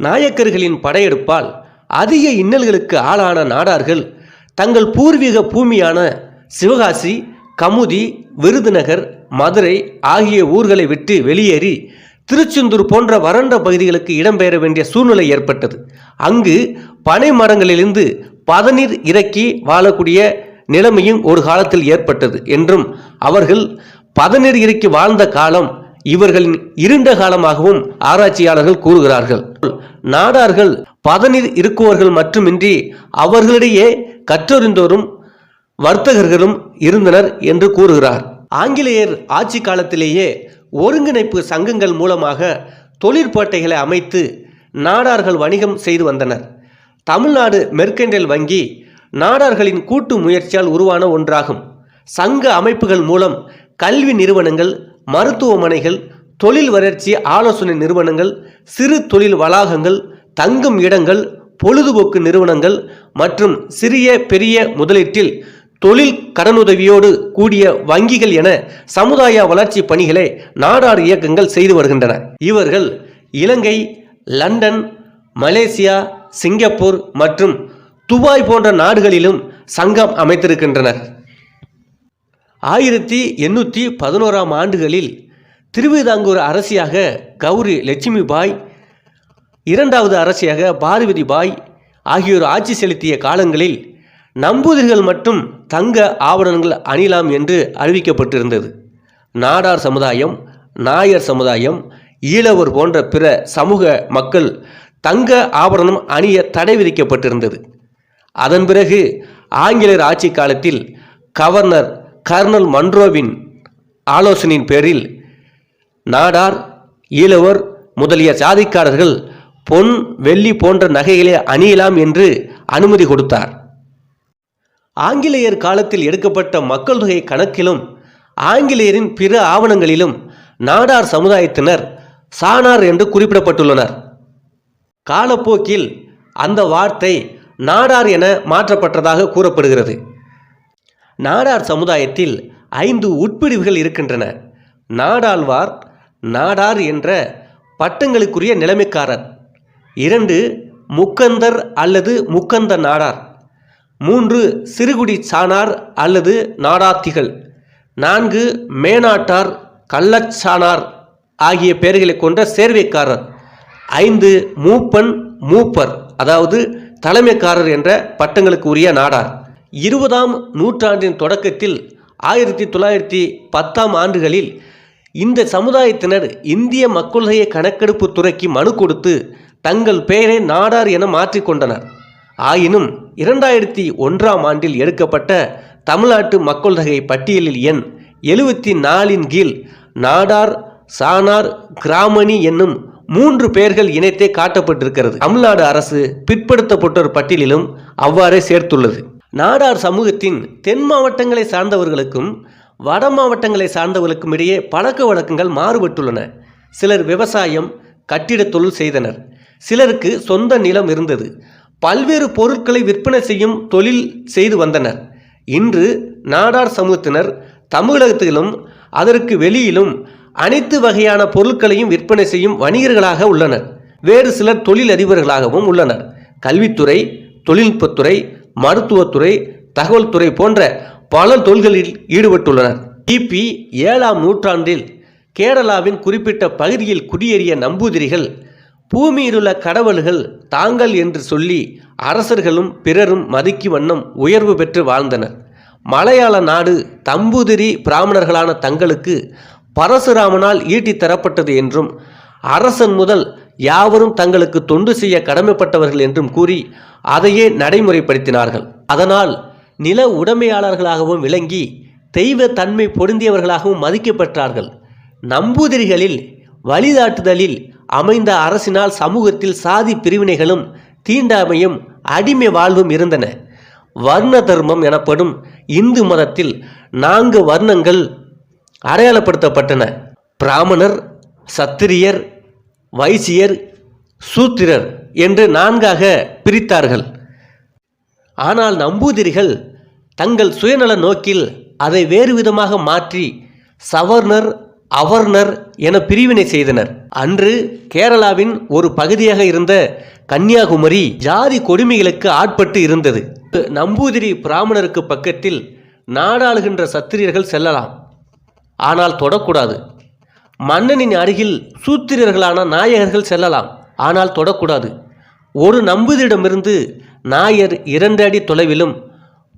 நாயக்கர்களின் படையெடுப்பால் அதிக இன்னல்களுக்கு ஆளான நாடார்கள் தங்கள் பூர்வீக பூமியான சிவகாசி கமுதி விருதுநகர் மதுரை ஆகிய ஊர்களை விட்டு வெளியேறி திருச்செந்தூர் போன்ற வறண்ட பகுதிகளுக்கு இடம்பெயர வேண்டிய சூழ்நிலை ஏற்பட்டது. அங்கு பனை மரங்களிலிருந்து பதநீர் இறக்கி வாழக்கூடிய நிலைமையும் ஒரு காலத்தில் ஏற்பட்டது என்றும் அவர்கள் பதநீர் இறக்கி வாழ்ந்த காலம் இவர்களின் இருண்ட காலமாகவும் ஆராய்ச்சியாளர்கள் கூறுகிறார்கள். நாடார்கள் பதநீர் இருக்குவர்கள் மட்டுமின்றி அவர்களிடையே கற்றறிந்தோரும் வர்த்தகர்களும் இருந்தனர் என்று கூறுகிறார். ஆங்கிலேயர் ஆட்சி காலத்திலேயே ஒருங்கிணைப்பு சங்கங்கள் மூலமாக தொழிற்பேட்டைகளை அமைத்து நாடார்கள் வணிகம் செய்து வந்தனர். தமிழ்நாடு மெர்கண்டல் வங்கி நாடார்களின் கூட்டு முயற்சியால் உருவான ஒன்றாகும். சங்க அமைப்புகள் மூலம் கல்வி நிறுவனங்கள் மருத்துவமனைகள் தொழில் வளர்ச்சி ஆலோசனை நிறுவனங்கள் சிறு தொழில் வளாகங்கள் தங்கும் இடங்கள் பொழுதுபோக்கு நிறுவனங்கள் மற்றும் சிறிய பெரிய முதலீட்டில் தொழில் கடனுதவியோடு கூடிய வங்கிகள் என சமுதாய வளர்ச்சி பணிகளை நாடார் இயக்கங்கள் செய்து வருகின்றன. இவர்கள் இலங்கை லண்டன் மலேசியா சிங்கப்பூர் மற்றும் துபாய் போன்ற நாடுகளிலும் சங்கம் அமைத்திருக்கின்றனர். ஆயிரத்தி எண்ணூற்றி பதினோராம் ஆண்டுகளில் திருவிதாங்கூர் அரசியாக கௌரி லட்சுமி பாய் இரண்டாவது அரசியாக பார்வதி பாய் ஆகியோர் ஆட்சி செலுத்திய காலங்களில் நம்பூதிரிகள் மட்டும் தங்க ஆவணங்கள் அணியலாம் என்று அறிவிக்கப்பட்டிருந்தது. நாடார் சமுதாயம் நாயர் சமுதாயம் ஈழவர் போன்ற பிற சமூக மக்கள் தங்க ஆபரணம் அணிய தடை விதிக்கப்பட்டிருந்தது. அதன் பிறகு ஆங்கிலேயர் ஆட்சி காலத்தில் கவர்னர் கர்னல் மன்ரோவின் ஆலோசனையின் பேரில் நாடார் ஈழவர் முதலிய சாதிக்காரர்கள் பொன் வெள்ளி போன்ற நகைகளை அணியலாம் என்று அனுமதி கொடுத்தார். ஆங்கிலேயர் காலத்தில் எடுக்கப்பட்ட மக்கள் தொகை கணக்கிலும் ஆங்கிலேயரின் பிற ஆவணங்களிலும் நாடார் சமுதாயத்தினர் சானார் என்று குறிப்பிடப்பட்டுள்ளனர். காலப்போக்கில் அந்த வார்த்தை நாடார் என மாற்றப்பட்டதாக கூறப்படுகிறது. நாடார் சமுதாயத்தில் ஐந்து உட்பிரிவுகள் இருக்கின்றன. நாடாழ்வார் நாடார் என்ற பட்டங்களுக்குரிய நிலைமைக்காரர். இரண்டு முக்கந்தர் அல்லது முக்கந்த நாடார். மூன்று சிறுகுடி சாணார் அல்லது நாடாத்திகள். நான்கு மேனாட்டார் கள்ளச்சானார் ஆகிய பெயர்களை கொண்ட சேர்வைக்காரர். ஐந்து மூப்பன் மூப்பர் அதாவது தலைமைக்காரர் என்ற பட்டங்களுக்கு உரிய நாடார். இருபதாம் நூற்றாண்டின் தொடக்கத்தில் ஆயிரத்தி தொள்ளாயிரத்தி பத்தாம் ஆண்டுகளில் இந்த சமுதாயத்தினர் இந்திய மக்கள்தொகை கணக்கெடுப்பு துறைக்கு மனு கொடுத்து தங்கள் பெயரை நாடார் என மாற்றிக்கொண்டனர். ஆயினும் இரண்டாயிரத்தி ஒன்றாம் ஆண்டில் எடுக்கப்பட்ட தமிழ்நாட்டு மக்கள் தொகை பட்டியலில் எண் எழுவத்தி நாலின் கீழ் நாடார் சானார் கிராமணி என்னும் மூன்று பெயர்கள் இணைத்தே காட்டப்பட்டிருக்கிறது. தமிழ்நாடு அரசு பிற்படுத்தப்பட்டோர் பட்டியலிலும் அவ்வாறே சேர்த்துள்ளது. நாடார் சமூகத்தின் தென் மாவட்டங்களை சார்ந்தவர்களுக்கும் வட மாவட்டங்களை சார்ந்தவர்களுக்கும் இடையே பழக்க வழக்கங்கள் மாறுபட்டுள்ளன. சிலர் விவசாயம் கட்டிட தொழில் செய்தனர். சிலருக்கு சொந்த நிலம் இருந்தது. பல்வேறு பொருட்களை விற்பனை செய்யும் தொழில் செய்து வந்தனர். இன்று நாடார் சமூகத்தினர் தமிழகத்திலும் அதற்கு வெளியிலும் அனைத்து வகையான பொருட்களையும் விற்பனை செய்யும் வணிகர்களாக உள்ளனர். வேறு சிலர் தொழில் அதிபர்களாகவும் உள்ளனர். கல்வித்துறை தொழில்நுட்பத்துறை மருத்துவத்துறை தகவல் துறை போன்ற பல தொழில்களில் ஈடுபட்டுள்ளனர். கிபி ஏழாம் நூற்றாண்டில் கேரளாவின் குறிப்பிட்ட பகுதியில் குடியேறிய நம்பூதிரிகள் பூமியிலுள்ள கடவுள்கள் தாங்கள் என்று சொல்லி அரசர்களும் பிறரும் மதிக்கு வண்ணம் உயர்வு பெற்று வாழ்ந்தனர். மலையாள நாடு தம்பூதிரி பிராமணர்களான தங்களுக்கு பரசுராமனால் ஈட்டி தரப்பட்டது என்றும் அரசன் முதல் யாவரும் தங்களுக்கு தொண்டு செய்ய கடமைப்பட்டவர்கள் என்றும் கூறி அதையே நடைமுறைப்படுத்தினார்கள். அதனால் நில உடைமையாளர்களாகவும் விளங்கி தெய்வ தன்மை பொருந்தியவர்களாகவும் மதிக்கப்பெற்றார்கள். நம்பூதிரிகளில் வழிதாட்டுதலில் அமைந்த அரசினால் சமூகத்தில் சாதி பிரிவினைகளும் தீண்டாமையும் அடிமை வாழ்வும் இருந்தன. வர்ண தர்மம் எனப்படும் இந்து மதத்தில் நான்கு வர்ணங்கள் அடையாளப்படுத்தப்பட்டன. பிராமணர் சத்திரியர் வைசியர் சூத்திரர் என்று நான்காக பிரித்தார்கள். ஆனால் நம்பூதிரிகள் தங்கள் சுயநல நோக்கில் அதை வேறு விதமாக மாற்றி சவர்ணர் அவர்னர் என பிரிவினை செய்தனர். அன்று கேரளாவின் ஒரு பகுதியாக இருந்த கன்னியாகுமரி ஜாதி கொடுமைகளுக்கு ஆட்பட்டு இருந்தது. நம்பூதிரி பிராமணருக்கு பக்கத்தில் நாடாளுகின்ற சத்திரியர்கள் செல்லலாம். ஆனால் தொடக்கூடாது. மன்னனின் அருகில் சூத்திரர்களான நாயகர்கள் செல்லலாம். ஆனால் தொடக்கூடாது. ஒரு நம்புதிடமிருந்து நாயர் இரண்டு அடி தொலைவிலும்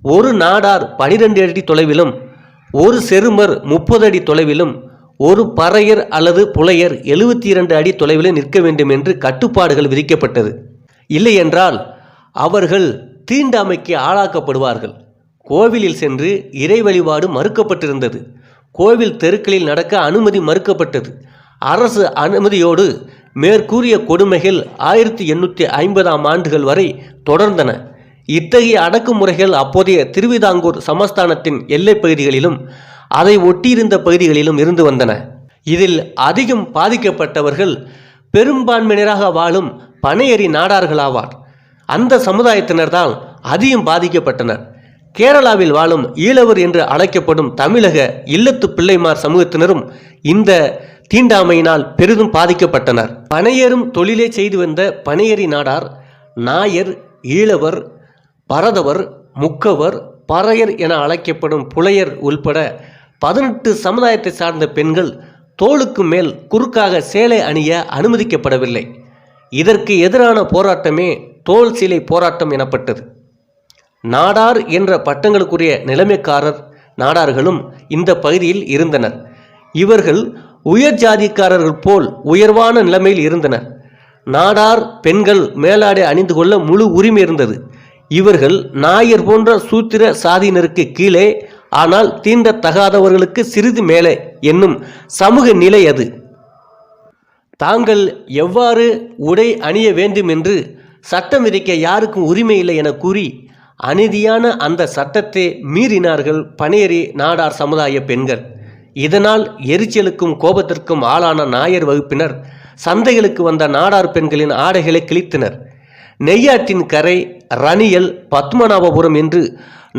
ஒரு நாடார் பனிரெண்டு அடி தொலைவிலும் ஒரு செருமர் முப்பது அடி தொலைவிலும் ஒரு பறையர் அல்லது புலையர் எழுபத்தி இரண்டு அடி தொலைவிலும் நிற்க வேண்டும் என்று கட்டுப்பாடுகள் விதிக்கப்பட்டது. இல்லையென்றால் அவர்கள் தீண்டாமைக்கு ஆளாக்கப்படுவார்கள். கோவிலில் சென்று இறை வழிபாடு மறுக்கப்பட்டிருந்தது. கோவில் தெருக்களில் நடக்க அனுமதி மறுக்கப்பட்டது. அரசு அனுமதியோடு மேற்கூறிய கொடுமைகள் ஆயிரத்தி எண்ணூற்றி ஐம்பதாம் ஆண்டுகள் வரை தொடர்ந்தன. இத்தகைய அடக்குமுறைகள் அப்போதைய திருவிதாங்கூர் சமஸ்தானத்தின் எல்லைப் பகுதிகளிலும் அதை ஒட்டியிருந்த பகுதிகளிலும் இருந்து வந்தன. இதில் அதிகம் பாதிக்கப்பட்டவர்கள் பெரும்பான்மையினராக வாழும் பனையறி நாடார்களாவார். அந்த சமுதாயத்தினர்தான் அதிகம் பாதிக்கப்பட்டனர். கேரளாவில் வாழும் ஈழவர் என்று அழைக்கப்படும் தமிழக இல்லத்து பிள்ளைமார் சமூகத்தினரும் இந்த தீண்டாமையினால் பெரிதும் பாதிக்கப்பட்டனர். பனையரும் தொழிலே செய்து வந்த பனையரி நாடார் நாயர் ஈழவர் பரதவர் முக்கவர் பறையர் என அழைக்கப்படும் புலையர் உள்பட பதினெட்டு சமுதாயத்தை சார்ந்த பெண்கள் தோளுக்கு மேல் குறுக்காக சேலை அணிய அனுமதிக்கப்படவில்லை. இதற்கு எதிரான போராட்டமே தோல் சீலை போராட்டம் எனப்பட்டது. நாடார் என்ற பட்டங்களுக்குரிய நிலைமைக்காரர் நாடார்களும் இந்த பகுதியில் இருந்தனர். இவர்கள் உயர் ஜாதிக்காரர்கள் போல் உயர்வான நிலைமையில் இருந்தனர். நாடார் பெண்கள் மேலாடை அணிந்து கொள்ள முழு உரிமை இருந்தது. இவர்கள் நாயர் போன்ற சூத்திர சாதியினருக்கு கீழே ஆனால் தீண்டத்தகாதவர்களுக்கு சிறிது மேலே என்னும் சமூக நிலை அது. தாங்கள் எவ்வாறு உடை அணிய வேண்டும் என்று சட்டம் விதிக்க யாருக்கும் உரிமை இல்லை என கூறி அநீதியான அந்த சட்டத்தை மீறினார்கள் பனையரி நாடார் சமுதாய பெண்கள். இதனால் எரிச்சலுக்கும் கோபத்திற்கும் ஆளான நாயர் வகுப்பினர் சந்தைகளுக்கு வந்த நாடார் பெண்களின் ஆடைகளை கிழித்தனர். நெய்யாற்றின் கரை ரணியல் பத்மநாபபுரம் என்று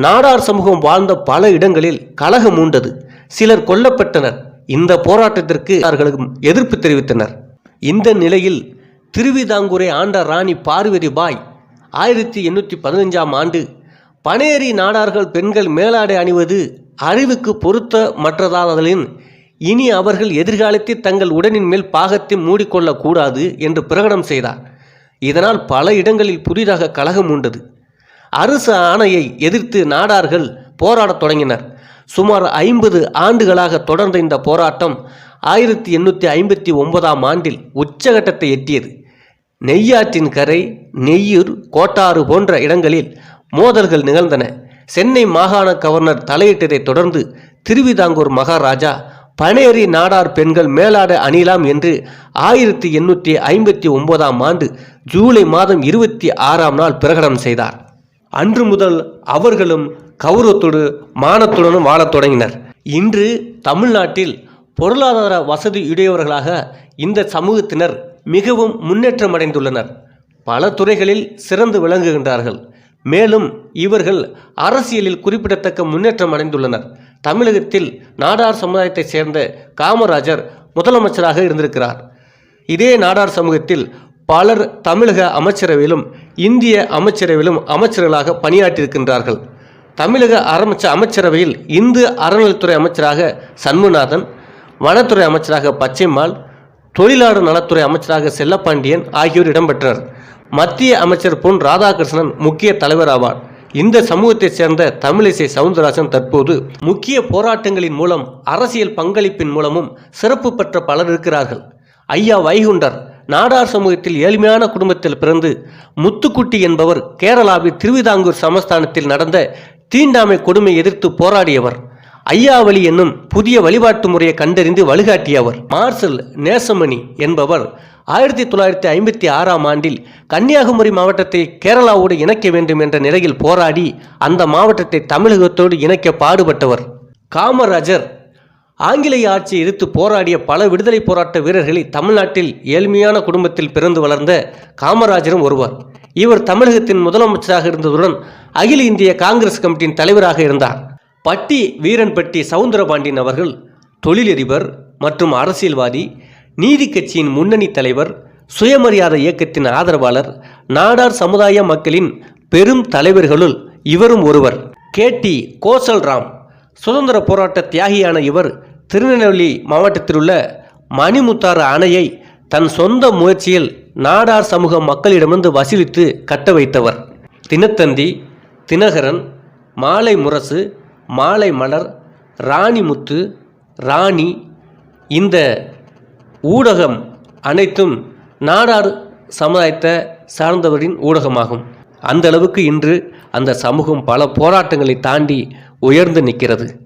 நாடார் சமூகம் வாழ்ந்த பல இடங்களில் கலகம் உண்டது சிலர் கொல்லப்பட்டனர். இந்த போராட்டத்திற்கு அவர்களும் எதிர்ப்பு தெரிவித்தனர். இந்த நிலையில் திருவிதாங்கூரை ஆண்ட ராணி பார்வதி பாய் ஆயிரத்தி எண்ணூற்றி பதினஞ்சாம் ஆண்டு பனேரி நாடார்கள் பெண்கள் மேலாடை அணிவது அறிவுக்கு பொருத்த மற்றதாதலின் இனி அவர்கள் எதிர்காலத்தில் தங்கள் உடலின் மேல் பாகத்தை மூடிக்கொள்ளக்கூடாது என்று பிரகடனம் செய்தார். இதனால் பல இடங்களில் புதிதாக கலகம் உண்டது. அரசு ஆணையை எதிர்த்து நாடார்கள் போராடத் தொடங்கினர். சுமார் ஐம்பது ஆண்டுகளாக தொடர்ந்த இந்த போராட்டம் ஆயிரத்தி எண்ணூற்றி ஐம்பத்தி ஒன்பதாம் ஆண்டில் உச்சகட்டத்தை எட்டியது. நெய்யாற்றின் கரை நெய்யூர் கோட்டாறு போன்ற இடங்களில் மோதல்கள் நிகழ்ந்தன. சென்னை மாகாண கவர்னர் தலையிட்டதைத் தொடர்ந்து திருவிதாங்கூர் மகாராஜா பனேரி நாடார் பெண்கள் மேலாட அணியலாம் என்று ஆயிரத்தி எண்ணூற்றி ஐம்பத்தி ஒன்பதாம் ஆண்டு ஜூலை மாதம் இருபத்தி ஆறாம் நாள் பிரகடனம் செய்தார். அன்று முதல் அவர்களும் கௌரவத்தோடு மானத்துடனும் வாழத் தொடங்கினர். இன்று தமிழ்நாட்டில் பொருளாதார வசதியுடையவர்களாக இந்த சமூகத்தினர் மிகவும் முன்னேற்றமடைந்துள்ளனர். பல துறைகளில் சிறந்து விளங்குகின்றார்கள். மேலும் இவர்கள் அரசியலில் குறிப்பிடத்தக்க முன்னேற்றம் அடைந்துள்ளனர். தமிழகத்தில் நாடார் சமுதாயத்தைச் சேர்ந்த காமராஜர் முதலமைச்சராக இருந்திருக்கிறார். இதே நாடார் சமூகத்தில் பலர் தமிழக அமைச்சரவையிலும் இந்திய அமைச்சரவையிலும் அமைச்சர்களாக பணியாற்றியிருக்கின்றார்கள். தமிழக அரமைச்ச அமைச்சரவையில் இந்து அறநிலைத்துறை அமைச்சராக சண்முநாதன் வனத்துறை அமைச்சராக பச்சைமால் தொழிலாளர் நலத்துறை அமைச்சராக செல்லப்பாண்டியன் ஆகியோர் இடம்பெற்றனர் மத்திய அமைச்சர் பொன் ராதாகிருஷ்ணன் முக்கிய தலைவர் ஆவார் இந்த சமூகத்தைச் சேர்ந்த தமிழிசை சவுந்தரராஜன் தற்போது முக்கிய போராட்டங்களின் மூலம் அரசியல் பங்களிப்பின் மூலமும் சிறப்பு பெற்ற பலர் இருக்கிறார்கள். ஐயா வைகுண்டர் நாடார் சமூகத்தில் ஏழ்மையான குடும்பத்தில் பிறந்து முத்துக்குட்டி என்பவர் கேரளாவில் திருவிதாங்கூர் சமஸ்தானத்தில் நடந்த தீண்டாமை கொடுமை எதிர்த்து போராடியவர். ஐயாவளி என்னும் புதிய வழிபாட்டு முறையை கண்டறிந்து வழிகாட்டியவர் மார்சல் நேசமணி என்பவர் ஆயிரத்தி தொள்ளாயிரத்தி ஐம்பத்தி ஆறாம் ஆண்டில் கன்னியாகுமரி மாவட்டத்தை கேரளாவோடு இணைக்க வேண்டும் என்ற நிலையில் போராடி அந்த மாவட்டத்தை தமிழகத்தோடு இணைக்க பாடுபட்டவர். காமராஜர் ஆங்கிலேய ஆட்சியை எதிர்த்து போராடிய பல விடுதலை போராட்ட வீரர்களை தமிழ்நாட்டில் ஏழ்மையான குடும்பத்தில் பிறந்து வளர்ந்த காமராஜரும் ஒருவர். இவர் தமிழகத்தின் முதலமைச்சராக இருந்ததுடன் அகில இந்திய காங்கிரஸ் கமிட்டியின் தலைவராக இருந்தார். பட்டி வீரன்பட்டி சவுந்தரபாண்டியன் அவர்கள் தொழிலதிபர் மற்றும் அரசியல்வாதி நீதி கட்சியின் முன்னணி தலைவர் சுயமரியாதை இயக்கத்தின் ஆதரவாளர் நாடார் சமுதாய மக்களின் பெரும் தலைவர்களுள் இவரும் ஒருவர். கே. டி. கோசல்ராம் சுதந்திர போராட்ட தியாகியான இவர் திருநெல்வேலி மாவட்டத்தில் உள்ள மணிமுத்தாறு அணையை தன் சொந்த முயற்சியில் நாடார் சமூக மக்களிடமிருந்து வசூலித்து கட்ட வைத்தவர். தினத்தந்தி தினகரன் மாலை முரசு மாலை மலர் ராணிமுத்து ராணி இந்த ஊடகம் அனைத்தும் நாடார் சமுதாயத்தை சார்ந்தவரின் ஊடகமாகும். அந்த அளவுக்கு இன்று அந்த சமூகம் பல போராட்டங்களை தாண்டி உயர்ந்து நிற்கிறது.